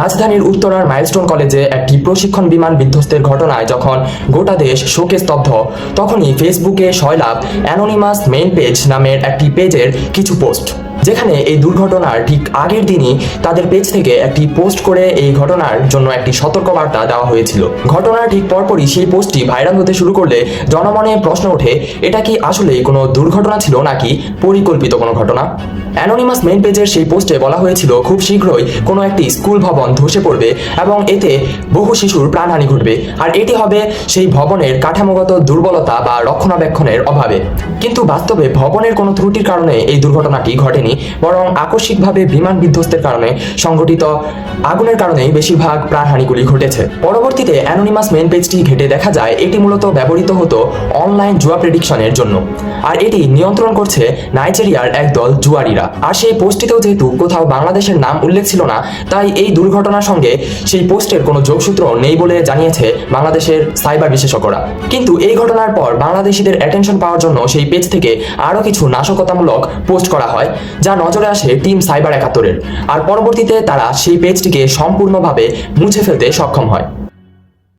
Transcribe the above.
রাজধানীর উত্তরার মাইলস্টোন কলেজে একটি প্রশিক্ষণ বিমান বিধ্বস্তের ঘটনায় যখন গোটা দেশ শোকে স্তব্ধ, তখনই ফেসবুকে শয়লাভ অ্যানোনিমাস মেইন পেজ নামের একটি পেজের কিছু পোস্ট। যেখানে এই দুর্ঘটনার ঠিক আগের দিনই তাদের পেজ থেকে একটি পোস্ট করে এই ঘটনার জন্য একটি সতর্কবার্তা দেওয়া হয়েছিল। ঘটনার ঠিক পরপরই সেই পোস্টটি ভাইরাল হতে শুরু করলে জনমনে প্রশ্ন ওঠে, এটা কি আসলেই কোনো দুর্ঘটনা ছিল নাকি পরিকল্পিত কোনো ঘটনা? অ্যানোনিমাস মেইন পেজের সেই পোস্টে বলা হয়েছিল, খুব শীঘ্রই কোনো একটি স্কুল ভবন ধসে পড়বে এবং এতে বহু শিশুর প্রাণহানি ঘটবে, আর এটি হবে সেই ভবনের কাঠামোগত দুর্বলতা বা রক্ষণাবেক্ষণের অভাবে। কিন্তু বাস্তবে ভবনের কোনো ত্রুটির কারণে এই দুর্ঘটনাটি ঘটেনি। বরং আকস্মিকভাবে বিমান বিধ্বস্তের কারণে সংঘটিত আগুনের কারণেই বেশিরভাগ প্রাণহানিগুলি ঘটেছে। পরবর্তীতে অ্যানোনিমাস মেন পেজটি ঘেটে দেখা যায়, এটি মূলত ব্যবহৃত হতো অনলাইন জুয়া প্রেডিকশনের জন্য। আর এটি নিয়ন্ত্রণ করছে নাইজেরিয়ার একদল জুয়ারিরা। আর সেই পোস্টটিতেও যেহেতু কোথাও বাংলাদেশের নাম উল্লেখ ছিল না, তাই এই দুর্ঘটনার সঙ্গে সেই পোস্টের কোনো যোগসূত্র নেই বলে জানিয়েছে বাংলাদেশের সাইবার বিশেষজ্ঞরা। কিন্তু এই ঘটনার পর বাংলাদেশিদের অ্যাটেনশন পাওয়ার জন্য সেই পেজ থেকে আরও কিছু নাশকতামূলক পোস্ট করা হয় যা নজরে আসে টিম সাইবার একাত্তরের। আর পরবর্তীতে তারা সেই পেজটিকে সম্পূর্ণভাবে মুছে ফেলতে সক্ষম হয়।